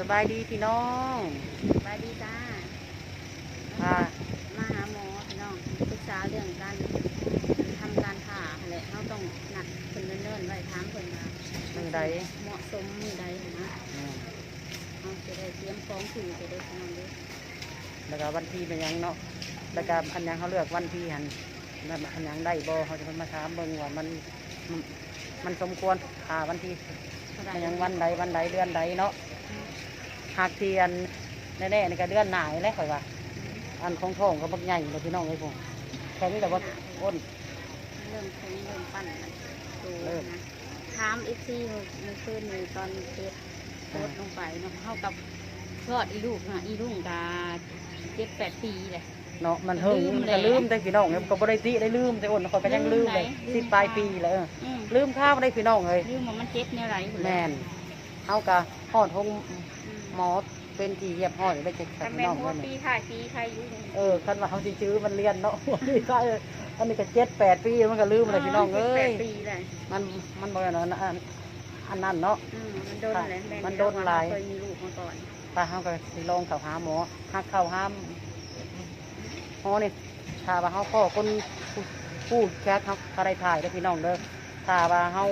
สบายดีพี่น้องสบายดีจ้าค่ะมาหาหมอพี่น้องปรึกษาเรื่องการทำการผ่าอะไรเขาต้องนัดเพิ่นเนิ่นๆไว้ถามเพิ่นว่ามือใดเหมาะสมมือใดนะอืมเขาจะได้เตรียมของถูจะได้ทำด้วยแล้วก็วันที่เป็นหยังเนาะแล้วก็อันหยังเขาเลือกวันที่หันนั่นอันหยังได้บ่เขาจะมาถามเบิ่งว่ามันมันมันสมควรผ่าวันที่เท่าไหร่อันหยังวันใดวันใดเดือนใดเนาะ หากเทียนแน่ๆนี่ก็เดือนหน้านี่แหละข่อยว่า อันของท้องก็บักใหญ่เลยพี่น้องเอ้ยผมแข็งแต่ว่าอ้นเริ่มคงเริ่มปั้นมันดูเริ่มนะถามอีกทีเมื่อคืนนี้ตอนเทปโพสต์ลงไปเนาะเข้ากับคลอดอีลูกนะอีลูกกาเจ็ดแปดปีเลยเนาะมันเฮิงลืมมันแล้ก็วลืมได้พี่น้องเอ้ยก็บ่ได้ติได้ลืมแต่อ้นข่อยก็ยังลืมเลยลืมไหนสิบปลายปีแล้วเอออืมลืมข้าวได้พี่น้องเอ้ยลืมว่ามันเจ็บเนี่ยไรพุ่นแม่นเฮากะฮอดทงห มอเป็นที่เยียบฮอดได้จะแต่พี่แม่น้องหัวเพิ่นปีนี่ถ่ายปีใครอยู่เออคันว่าเฮาสิจื้อมันเรียนเนาะนี่ก็เอออันนี้ก็เจ็ดแปดปีมันก็ลืมเลยพี่น้องเอ้แปยดปีเลยมันมันบ่อันนั้นอันอันนั้นเนาะอืมมันโดนแหละแม่มันโดนหลายเคยมีลูกมาก่อนตาเฮาก็สิลองเข้าหาหมอหักเข้าหาหมอนี่ถ้าว่าเฮาพ่อคนผู้ผู้แคสเฮาก็ได้ถ่ายเด้อพี่น้องเด้อถ้าว่าเฮา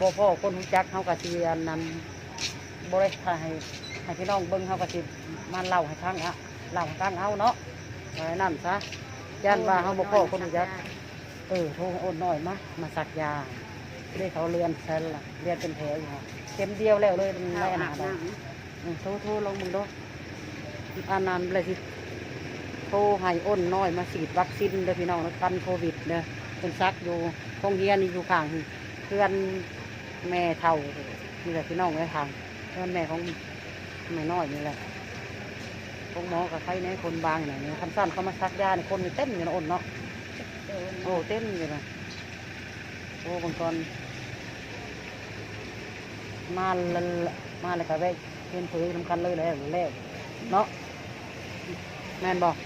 บ่พ่อคนรู้จักเฮาก็สิอันนั้นบ่ได้ถ่ายให้ ให้พี่น้องเบิ่งเฮาก็สิมาเล่าให้ฟังอะเล่าให้ฟังเอาเนาะไว้นั่นซะย่านว่าเฮาบ่พ่อคนรู้จักเออโทรโอนหน่อยมามาสักยาเรียกเขาเรียนเซลล่ะเรียนเป็นแผลอยู่ฮะเข็มเดียวแล้วเลยมันข้าไม่วอันอานั้บนน้อืมโทรโทรลองมึงดูอันนั้นเลยที่โทรให้อ้นน้อยมาฉีดวัคซีนเด้อพี่น้องแล้วกันโควิดเด้อเป็นซักอยู่โรงเรียนนี่อยู่ข้างเพื่อนแม่เท่านี่แหละพี่น้องไว้ทางเพื่อนแม่ของ แม่น้อยนี่แหละพวกหมอกับใครในคนบางหน่อยนี่คำสั้นเขามาซักยาในคนนี่เต้นอยู่นะอ้นเนาะำโดนโอ้เต้นอยู่นะโอ้บางตอนมาละมาเลยค่ะแวะเห็นเผยสำคัญเลยแล้วแล้วเนาะแม่นบอก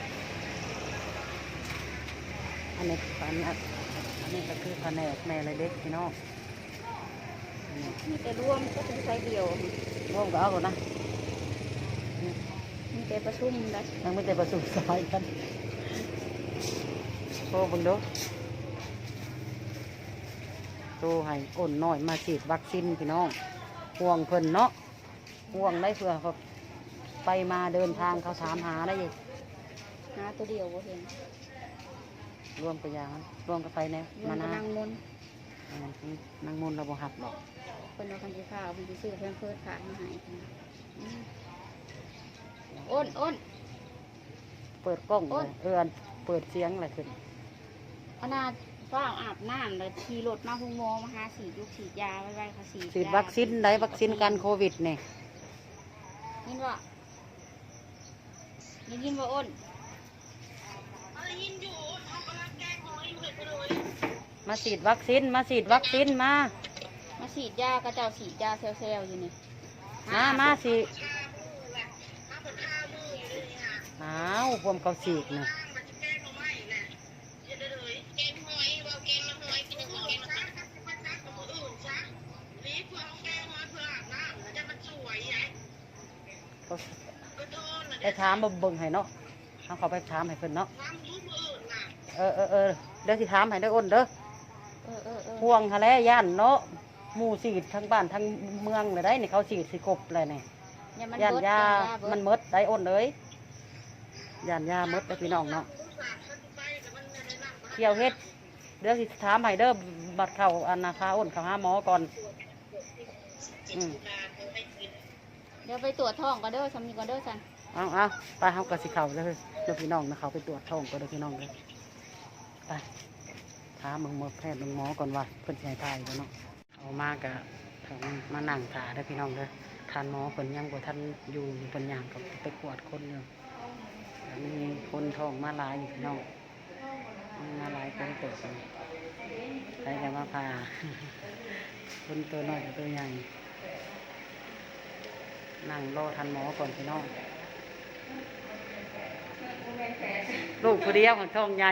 อันนี้อันนี้อันนี้ก็คือแผนกแม่เลยเด็กพี่น้องอันนี้มีแต่ร่วมก็เป็นไซเดียวร่วมก็เอาก่อนนะ มีแต่ประชุมนะยังไม่ได้ประสุสายกันโอ้เบังดูโตให้อ้นน้อยมาฉีดวัคซีนพี่น้อง ห่วงเพิ่นเนาะ ห่วงได้เพื่อเขาไปมาเดินทางเขาถามหาได้อีกหาตัวเดียวบ่เห็นรวมไปอย่างนั้นรวมกับไปแน่รวมามกับนานางมนต์อืมนางมนต์เราบ่หับหรอกคนเอาคันที่ข้าวคนที่ซื้อเพื่อนเพื่อนขายมาให้อืม อ้นอ้น เปิดกล้องโอ๊เลยยเออเปิดเสียงอะไรขึ้นเอานาฟ้าอาบน้ำแล้วขี่รถมาพุงโมมาหาสียุกฉีดยาไว้ไว้ค่ะสีฉีดวัคซีนได้วัคซีนกันโควิดเนี่ยยินว่าได้ยินว่าอ้นมาฉีดวัคซีนมาฉีดวัคซีนมามาฉีดยากระเจ้าฉีดยาเซลล์ๆอยู่นี่มามาสิ อ้าวพวมเขาฉีดเนี่ยไปถามมาเบิ่งให้เนาะเขาเขาไปถามให้เพิ่นเนาะ เออเออเออเดี๋ยวสิถามให้ได้อ้นเด้อห่วงหาแล้วย่านเนาะหมู่สีดทั้งบ้านทั้งเมืองเลยได้นี่เขาสีดสิกบเลยนี่ย่านย่านยามันมดได้อ้นเลย ย่านยาหมดได้อพี่น้องเนาะเกี่ยวเฮ็ดเดี๋ยวสิถามให้เด้อบัดเข้าอันนาคาอ้นเข้าหาหมอก่อนอืมเดี๋ยวไปตรวจท้องก็เด้อสามีก็เด้อสันเอาเอาไปเฮาก็สิเข้าเลยเดี๋ยวพี่น้องนะเขาไปตรวจท้องก็เด้อพี่น้องเลยไปถามมึงหมอแพทย์มึงหมอก่อนว่าเพิ่นสิให้ทายบ่เนาะเอามากะถึงมานั่งถาได้อพี่น้องเด้อทานหมอเพิ่นยังบ่ทันอยู่เพิ่นย่างก็ไปกวดคนอยู่แล้ว มีคนท้องมาลายอยู่พี่น้องมีมาลายคนเติบอยู่ใครจะมาพาคนตัวน้อยกับตัวใหญ่นั่งรอทันหมอก่อนพี่น้องลูกคนเดียวของท้องใหญ่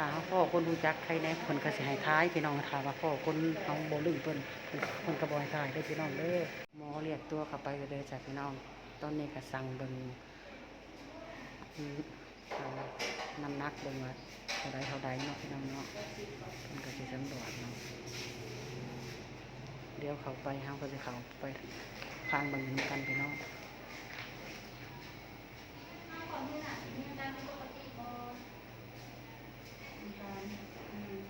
ถ้าพ่อคนรู้จักใครแน่เพิ่นก็สิให้ท้ายพี่น้องถ้าว่าพ่อคนเฮาบ่ลืมเพิ่นเพิ่นเพิ่นก็บ่ให้ท้ายเด้พี่น้องเด้อหมอเรียกตัวเข้าไปเด้อจ้ะพี่น้องตอนนี้ก็สั่งเบิ่งน้ำหนักเบิ่งว่าเท่าใดเท่าใดเนาะพี่น้องเนาะเพิ่นก็สิสำรวจเนาะเดี๋ยวเขาไปเฮาก็สิเขาไปฟังเบิ่งกันพี่น้อง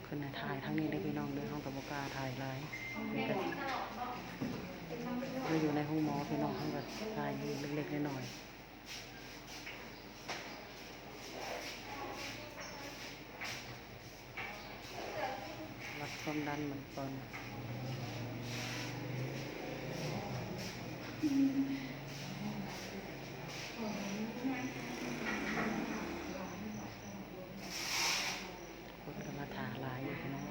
ขึ้นในถ่ายทั้งนี้ได้พี่น้องเด้อห้องตะบกาถ่ายลายมันก็เราอยู่ในห้องหมอพี่น้องห้องก็ถ่ายเล็กๆน้อยๆวัดความดันเหมือนก่อนคนก็มาถ่ายหลายอยู่พี่น้อง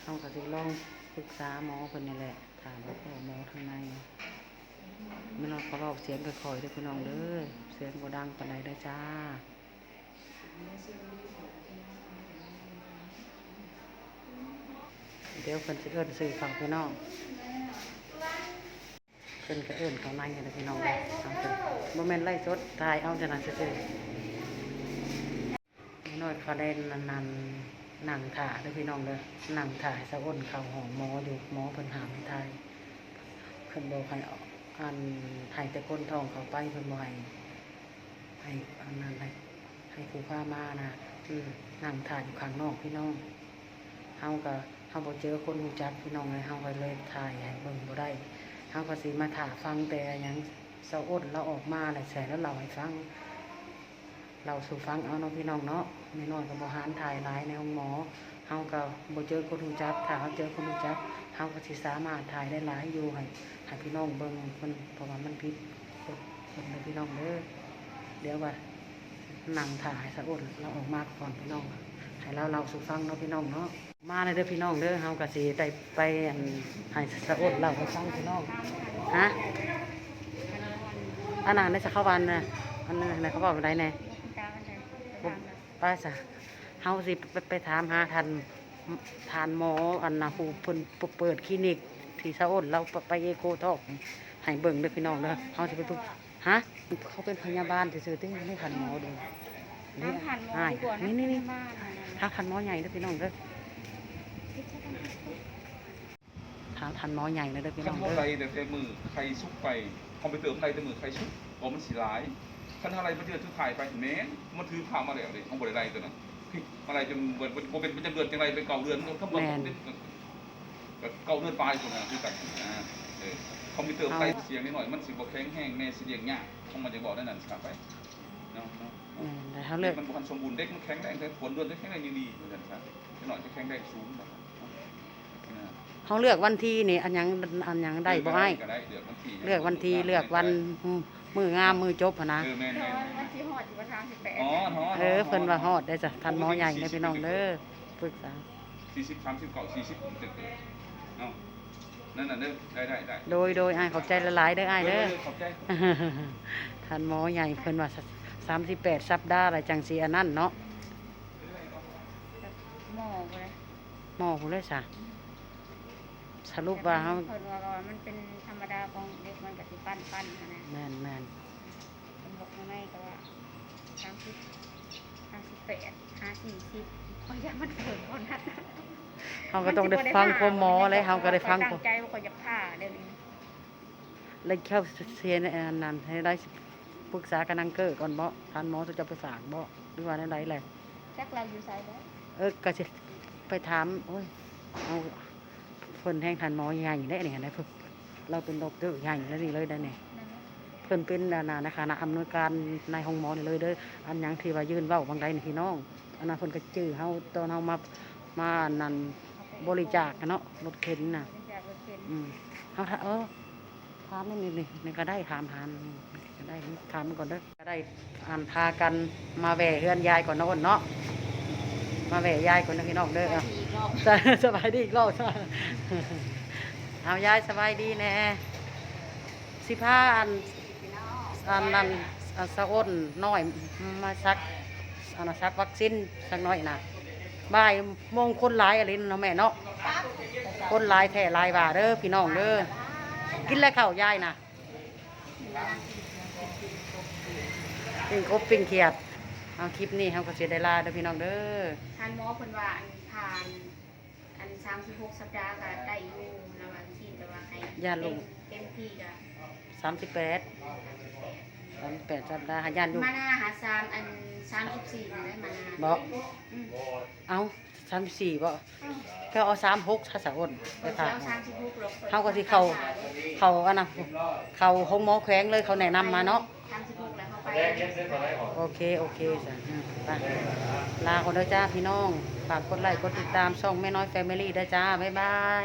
เขาก็สิ ลองปรึกษาหมอคนนี่แหละ ถามว่าหมอทางในไม่นอนเขาบอกเสียงค่อยๆเด้อพี่น้องเด้อเสียงบ่ดังปานใดเด้จ้าเดี๋ยวเพิ่นสิเอิ้นซื้อของพี่น้องเพิ่นก็เอิ้นเขาในนี่แหละพี่น้องเด้อเอาเพิ่นบ่แม่นไล่สดถ่ายเอาจังนั้นซื่อๆน้อยเขาได้นันนัน นั่งถ่าเด้อพี่น้องเด้อนั่งถ่าสะอ้นเข้าหองหมออยู่หมอเพิ่นหามให้ถ่ายเพิ่นบอกให้อาอันให้แต่คนทองเข้าไปเพิ่นบ่ให้ให้อันนั้นให้ให้ผู้พามานะอืมนั่งถ่ายอยู่ข้างนอกพี่น้องเฮาก็เฮาบ่เจอคนรู้จักพี่น้องเลยเฮาก็เลยถ่ายให้เบิ่งบ่ได้เฮาก็สิมาถ่าฟังแต่หยังเสาอ้นเราออกมาแล้วแสแล้วเราให้ฟัง เราสู่ฟังเอาเนาะพี่น้องเนาะไม่น้อยก็บ่หารถ่ายหลายในห้องหมอเฮาก็บ่เจอคนรู้จักถ้าเฮาเจอคนรู้จักเฮาก็สิสามารถถ่ายได้หลายอยู่ให้ให้พี่น้องเบิ่งเพิ่นเพราะว่ามันผิดกฎเพิ่นพี่น้องเด้อเดี๋ยวว่านั่งถ่ายสะอ้นเราออกมาก่อนพี่น้องให้เราเราสู่ฟังเนาะพี่น้องเนาะมาเลยเด้อพี่น้องเด้อเฮาก็สิได้ไปอันให้สะอดเล่าให้ฟังพี่น้องฮะอันนั้นได้จะเข้าวันน่ะอันนั้นน่ะเขาบอกว่าไดแน่ไป้าซะเฮาสิไปไปถามหาทันทานหมออันน่ะผู้เพิ่นเปิดคลินิก ที่สะอดเราไปเอโกทอกให้เบิ่งเด้อพี่น้องเด้อเฮาสิไปปรึกฮะเขาเป็นพยาบาลซื่อๆติไม่ทันหมอเด้อน้ำผ่านหมอใช่ดีกว่านะนี่นี่นี่บ้านน่ะนะถ้าทันหมอใหญ่เด้อพี่น้องเด้อถ้าทันหมอใหญ่เลยเด้อพี่น้ขั้อนงเท่าเด้อไรแต่แต่มือใครซุกไปคอมพิวเตอร์ใครแต่มือใครซุกบอกมันสีร้าย ขั้นเท่าไรมันเดือดถือถ่ายไปแม้มันถือผ่ามาแล้วเลยของบริไรตัวนั้นพี่อะไรจนเบิดโบเป็นมันจะเดือดจังไรเป็นเก่าเดือนมันข้างบนแบบเก่าเดือนปลายคนนั้นคือกันนะเออคอมพิวเตอร์ใครเสียงนิดหน่อยมันสิบแข็งแห้งแน่เสียงยากต้องมันจะบอกได้นั่นสิครับไปเนาะเนาะแม่นแต่เขาเลือกมันบุคันสมบูรณ์เด็กมันแข็งแรงแต่ผลเดือนจะแข็งแรงดีๆเหมือนกันครับนิดหน่อยจะแข็งแรงสูงนะครับนะเขาเลือกวันที่นี่อันหยังอันหยังได้บ่ให้ก็ได้เลือกวันที่เลือกวันที่เลือกวัน มืองามมือจบหั้นนะ เออแม่นแต่แม่นว่าวันที่หอดอยู่ประทางสิบแปดอ๋อฮอเออเพิ่นว่าฮอดได้จ้ะทันหมอใหญ่เลยพี่น้องเด้อปรึกษา สี่สิบสามสิบเก้าสี่สิบผมจะเกิดเอ้านั่นน่ะเด้อได้ได้ได้โดยโดยอ้ายขอบใจละหลายๆเด้ออ้ายเด้อ ขอบใจทันหมอใหญ่เพิ่นว่า38สัปดาห์อะไรจังสิอันนั้นเนาะหมอไปเลยหมอผู้เลยซะ สรุปว่าเฮาเพิ่นว่าว่ามันเป็นธรรมดาของเด็กมันก็สิปั้นปั้นๆนะนะแม่นแม่นเพิ่นบอกมาในก็ว่าสามสิบห้าสิบแปดห้าสี่สิบเพราะอยากมันเกิดคนนั้นเฮาก็ต้องได้ฟังความหมอเลยเฮาก็ได้ฟังตั้งใจว่าคนอยากผ่าเดี๋ยวนี้เลยเข้าเสียในอันนั้นให้ได้ปรึกษากันนังเกอร์ก่อนบ่ทันหมอจะไปฝากบ่หรือว่าได้แหละแจ็คเราอยู่ไซด์แล้วเออก็สิไปถามโอ้ยเอาเพิ่นแห่งทันหมอใหญ่ได้เนี่ยได้เพิ่นเราเป็นดอกเตอร์ใหญ่แล้วนี่เลยได้เนี่ยนั่นนะเพิ่นเป็นนานานะคะนะอำนวยการในห้องหมอนี่เลยเด้ออันหยังที่ว่ายืนเว้าบางใดนี่พี่น้องอันนั้นเพิ่นก็จื้อเฮาตอนเฮามามานั่นเอาไปบริจาคกันเนาะรถเข็นน่ะบริจาครถเข็นอืมเฮาถ้าเออถามนี่นี่นี่ก็ได้ถามหานก็ได้ถามมันก่อนเด้อก็ได้อ่านพากันมาแหว่เฮือนยายก่อนเนาะอ้นเนาะมาแหว่ยายก่อนนะพี่น้องเด้อ ไปเอาอีกรอบสบายดีอีกรอบเอายายสบายดีแน่สิพาอันอันนั้นสะอ้นน้อยมาซักอานาซักวัคซีนสักหน้อยนะบ่ายมงคนหลายอะไรเนาะแม่เนาะคนหลายแท้หลายว่าเด้อพี่น้องเด้อกินแล้วข้าวยายนะปิ้งกบปิ้งเขียด เอาคลิปนี้เฮาก็สิได้ลาเด้อพี่น้องเด้อทานหมอเพิ่นว่าอันผ่าน อัน36สัปดาห์ก็ได้อยู่นะว่าที่แต่ว่าให้เต็มที่ก็สามสิบแปดสามสิบแปดสัปดาห์หาญาติอยู่มาหน้าหาซามอัน34นั่นแหละมาหน้าบ่อืมเอาสามสิบสี่บ่ก็เอาสามหกถ้าสะอ้นไปเดี๋ยวถาม36หรอกเขาก็สิเข้าเขาอันนะเขาห้องหมอแขวงเลยเขาแนะนำมาเนาะ36แล้วเข้าไป โอเค โอเคจ้ะไปลาคนเด้อจ้าพี่น้อง ฝากกดไลค์ กดติดตามช่องแม่น้อยแฟมิลี่ด้จ้า บ๊ายบาย